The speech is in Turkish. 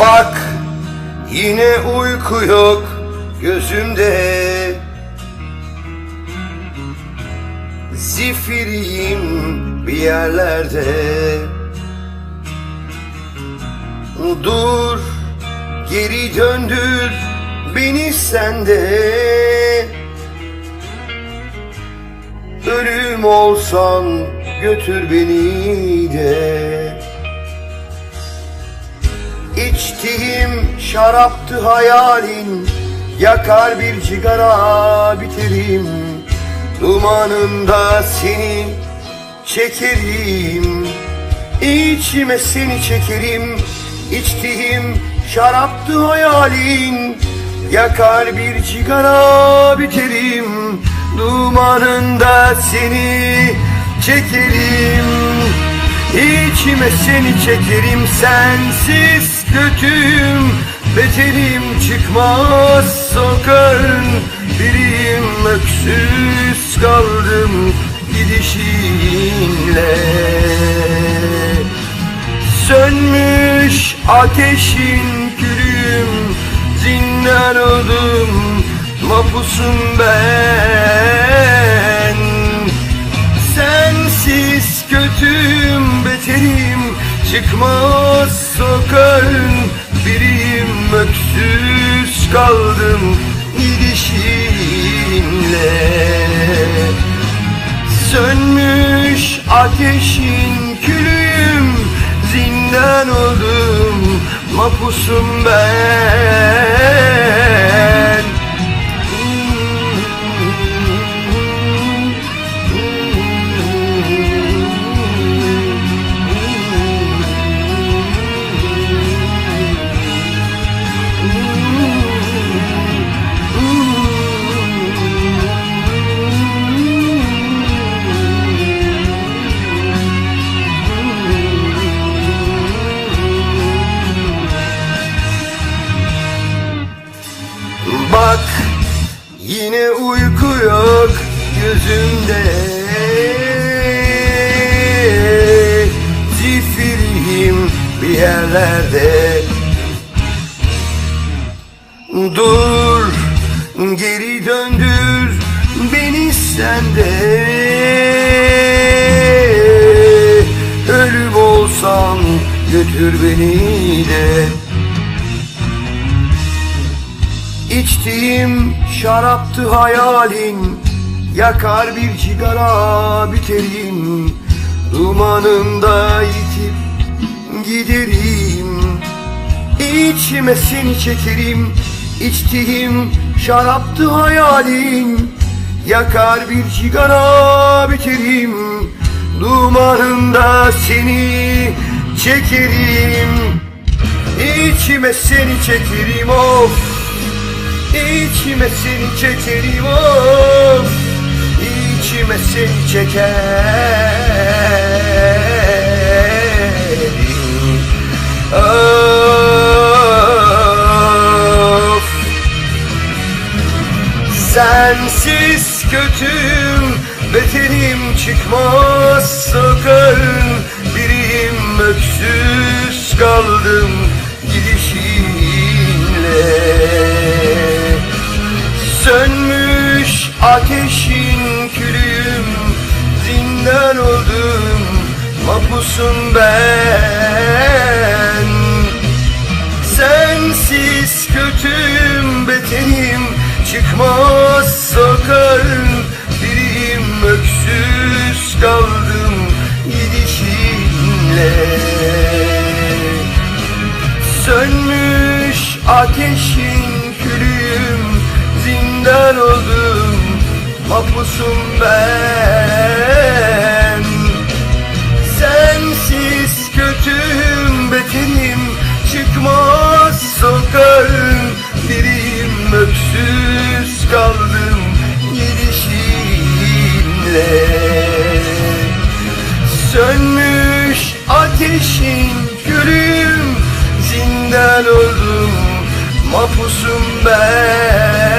Bak yine uyku yok gözümde. Zifiriyim bir yerlerde. Dur geri döndür beni sende Ölüm olsan götür beni de İçtiğim şaraptı hayalin Yakar bir cigara biterim Dumanında seni çekerim İçime seni çekerim. İçtiğim şaraptı hayalin Yakar bir cigara biterim Dumanında seni çekerim İçime seni çekerim sensiz kötüyüm Beterim çıkmaz sokağın Biriyim öksüz kaldım gidişinle. Sönmüş ateşin külüm Zindan oldum mapusum ben Çıkmaz sokağın biriyim Öksüz kaldım gidişinle. Sönmüş ateşin külüyüm Zindan oldum mapusum ben Bak yine uyku yok gözümde. Zifiriyim bir yerlerde. Dur geri döndür beni sende Ölüm olsam götür beni de İçtiğim şaraptı hayalin Yakar bir cigara biterim Dumanında yitip giderim İçime seni çekerim. İçtiğim şaraptı hayalin Yakar bir cigara biterim. Dumanında seni çekerim İçime seni çekerim. Of İçime seni çekerim of İçime seni çekerim Of. Sensiz kötüm Beterim çıkmaz. Sokağın Biriyim öksüz kaldım. Gidişinle mapusum ben. Sensiz kötüm beterim Çıkmaz sokağın biriyim Öksüz kaldım gidişinle Sönmüş ateşin külüm Zindan oldum mapusum ben ben öldüm Mahpusum ben.